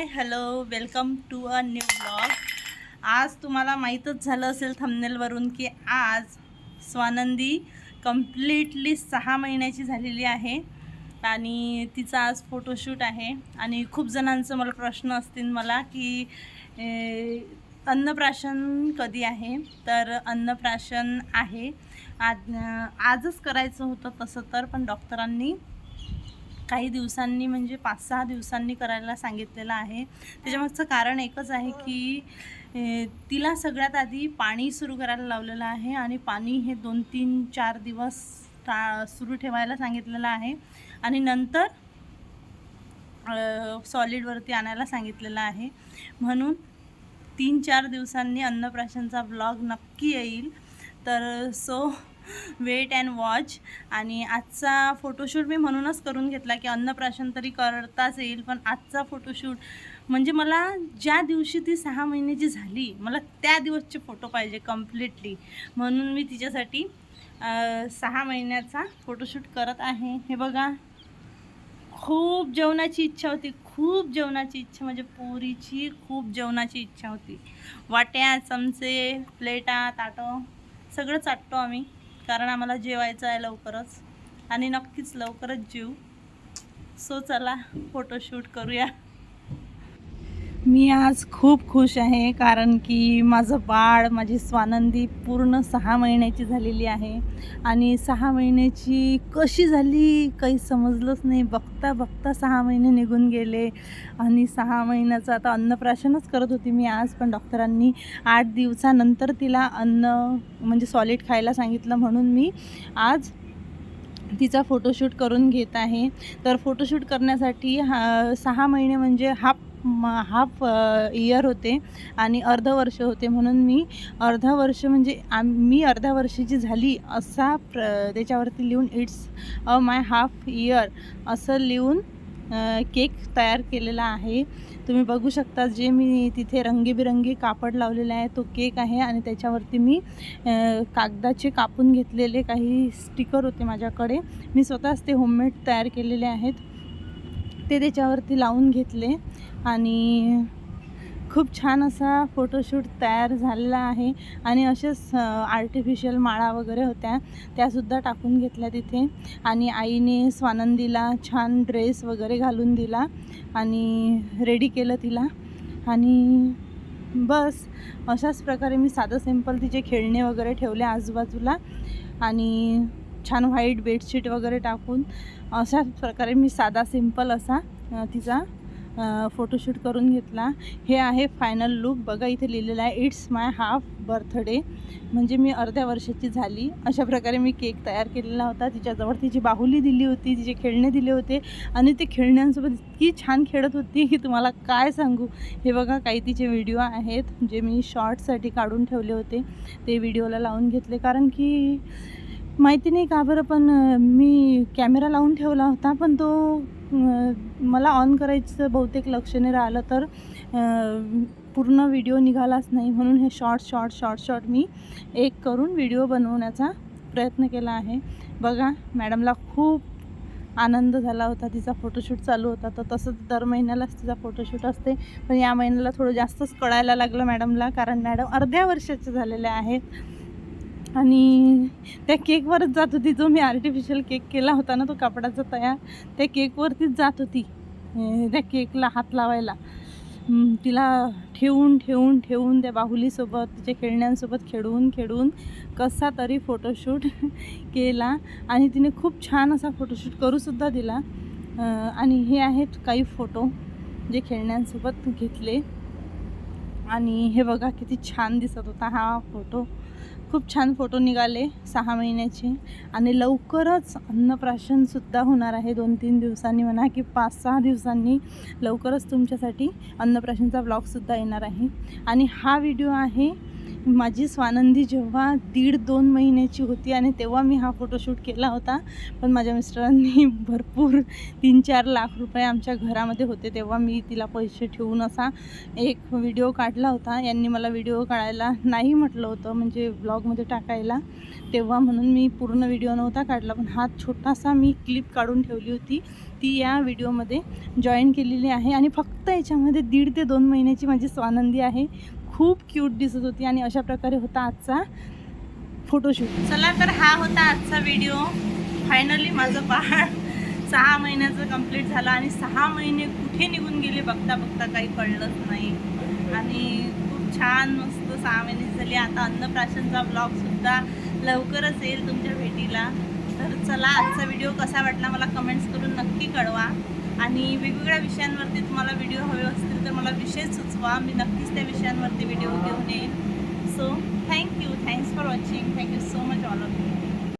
Hi hello welcome to a new blog. आज तुम्हाला माहीतच झालं असेल थंबनेलवरून की आज स्वानंदी कम्प्लिटली सहा महिन्याची झालेली आहे आणि तिचा आज फोटोशूट आहे. आणि खूप जणांचं मला प्रश्न असतील मला की अन्नप्राशन कधी आहे? तर अन्नप्राशन आहे. आज आजच करायचं होतं तसं तर पण डॉक्टरांनी काही दिवसांनी म्हणजे पाच सहा दिवसांनी करायला सांगितलेलं आहे. त्याच्यामागचं कारण एकच आहे की तिला सगळ्यात आधी पाणी सुरू करायला लावलेलं आहे आणि पाणी हे दोन तीन चार दिवस टा सुरू ठेवायला सांगितलेलं आहे. आणि नंतर सॉलिडवरती आणायला सांगितलेलं आहे. म्हणून तीन चार दिवसांनी अन्नप्राशनचा ब्लॉग नक्की येईल. तर सो वेट अँड वॉच. आणि आजचा फोटोशूट मी म्हणूनच करून घेतला की अन्नप्राशन तरी करताच येईल पण आजचा फोटोशूट म्हणजे मला ज्या दिवशी ती सहा महिन्याची झाली मला त्या दिवसचे फोटो पाहिजे कम्प्लिटली म्हणून मी तिच्यासाठी सहा महिन्याचा फोटोशूट करत आहे. हे बघा. खूप जेवणाची इच्छा होती खूप जेवणाची इच्छा म्हणजे पोरीची खूप जेवणाची इच्छा होती. वाट्या चमचे प्लेटा ताटं सगळं चाटतो आम्ही. कारण आम्हाला जेवायचं आहे लवकरच. आणि नक्कीच लवकरच जेऊ. सो चला फोटोशूट करूया. मी आज खूप खुश आहे कारण की माझं बाळ माझी स्वानंदी पूर्ण सहा महिन्याची झालेली आहे. आणि सहा महिन्याची कशी झाली काही समजलंच नाही. बघता बघता सहा महिने निघून गेले. आणि सहा महिन्याचं आता अन्नप्राशनच करत होती मी आज पण डॉक्टरांनी आठ दिवसानंतर तिला अन्न म्हणजे सॉलिड खायला सांगितलं म्हणून मी आज तिचा फोटोशूट करून घेत आहे. तर फोटोशूट करण्यासाठी हा सहा महिने म्हणजे हाफ हाफ इयर होते आणि अर्ध वर्ष होते म्हणून मी अर्धा वर्ष म्हणजे आम मी अर्ध्या वर्षाची झाली असा प्र त्याच्यावरती लिहून it's a my half year असं लिहून केक तयार केलेला आहे. तुम्ही बघू शकता जे मी तिथे रंगीबिरंगी कापड लावलेला आहे तो केक आहे आणि त्याच्यावरती मी कागदाचे कापून घेतलेले काही स्टिकर होते माझ्याकडे. मी स्वतःच ते होममेड तयार केलेले आहेत. ते त्याच्यावरती लावून घेतले. आणि खूप छान असा फोटोशूट तयार झालेला आहे. आणि असेच आर्टिफिशियल माळा वगैरे होत्या त्यासुद्धा टाकून घेतल्या तिथे आणि आईने स्वानंदीला छान ड्रेस वगैरे घालून दिला आणि रेडी केलं तिला. आणि बस अशाच प्रकारे मी साधं सिंपल तिचे खेळणे वगैरे ठेवले आजूबाजूला. आणि छान व्हाईट बेडशीट वगैरे टाकून अशाच प्रकारे मी साधा सिंपल असा तिचा फोटोशूट करून घेतला. हे आहे फायनल लुक बघा इथे लिहिलेलं आहे इट्स माय हाफ बर्थडे म्हणजे मी अर्ध्या वर्षाची झाली. अशा प्रकारे मी केक तयार केलेला होता. तिच्याजवळ तिची बाहुली दिली होती तिचे खेळणे दिले होते. आणि ते खेळण्यांसोबत इतकी छान खेळत होती की तुम्हाला काय सांगू? हे बघा काही तिचे व्हिडिओ आहेत जे मी शॉर्टसाठी काढून ठेवले होते. ते व्हिडिओला लावून घेतले. कारण की माहिती नाही का बरं पण मी कॅमेरा लावून ठेवला होता पण तो मला ऑन करायचं बहुतेक लक्ष नाही राहिलं तर पूर्ण व्हिडिओ निघालाच नाही म्हणून हे शॉर्ट शॉर्ट शॉर्ट शॉर्ट मी एक करून व्हिडिओ बनवण्याचा प्रयत्न केला आहे. बघा मॅडमला खूप आनंद झाला होता. तिचा फोटोशूट चालू होता. तर तसंच दर महिन्यालाच तिचा फोटोशूट असते. पण या महिन्याला थोडं जास्तच कळायला लागलं मॅडमला कारण मॅडम अर्ध्या वर्षाचे झालेले आहेत. आणि त्या केकवरच जात होती. जो मी आर्टिफिशियल केक केला होता ना तो कापडाचा तयार त्या केकवरतीच जात होती. त्या केकला हात लावायला. तिला ठेवून ठेवून ठेवून त्या बाहुलीसोबत तिच्या खेळण्यांसोबत खेळून खेळून कसा तरी फोटोशूट केला. आणि तिने खूप छान असा फोटोशूट करूसुद्धा दिला. आणि हे आहेत काही फोटो जे खेळण्यांसोबत घेतले. आणि हे बघा किती छान दिसत होता हा फोटो खूप छान फोटो निघाले सहा महिन्याचे. आणि लवकरच अन्नप्राशनसुद्धा होणार आहे दोन तीन दिवसांनी म्हणा की पाच सहा दिवसांनी लवकरच तुमच्यासाठी अन्नप्राशनचा ब्लॉगसुद्धा येणार आहे. आणि हा व्हिडिओ आहे माझी स्वानंदी जेव्हा दीड दोन महिन्याची होती आणि तेव्हा मी हा फोटोशूट केला होता पण माझ्या मिस्टरांनी भरपूर तीन चार लाख रुपये आमच्या घरामध्ये होते तेव्हा मी तिला पैसे ठेवून असा एक व्हिडिओ काढला होता. यांनी मला व्हिडिओ काढायला नाही म्हटलं होतं म्हणजे ब्लॉगमध्ये टाकायला. तेव्हा म्हणून मी पूर्ण व्हिडिओ नव्हता काढला पण हा छोटासा मी क्लिप काढून ठेवली होती. ती या व्हिडिओमध्ये जॉईन केलेली आहे आणि फक्त याच्यामध्ये दीड ते दोन महिन्याची माझी स्वानंदी आहे. खूप क्यूट दिसत होती आणि अशा प्रकारे होता आजचा फोटोशूट चला तर हा होता आजचा व्हिडिओ फायनली माझं पहाड सहा महिन्याचं कंप्लीट झालं आणि सहा महिने कुठे निघून गेले बघता बघता काही कळलंच नाही. आणि खूप छान मस्त सहा महिने झाली. आता अन्नप्राशनचा ब्लॉगसुद्धा लवकरच येईल तुमच्या भेटीला. तर चला आजचा व्हिडिओ कसा वाटला मला कमेंट्स करून नक्की कळवा. आणि वेगवेगळ्या विषयांवरती तुम्हाला व्हिडिओ हवे असतील तर मला विषय सुचवा. मी नक्कीच त्या विषयांवरती व्हिडिओ घेऊन येईन. So thank you thanks for watching thank you so much all of you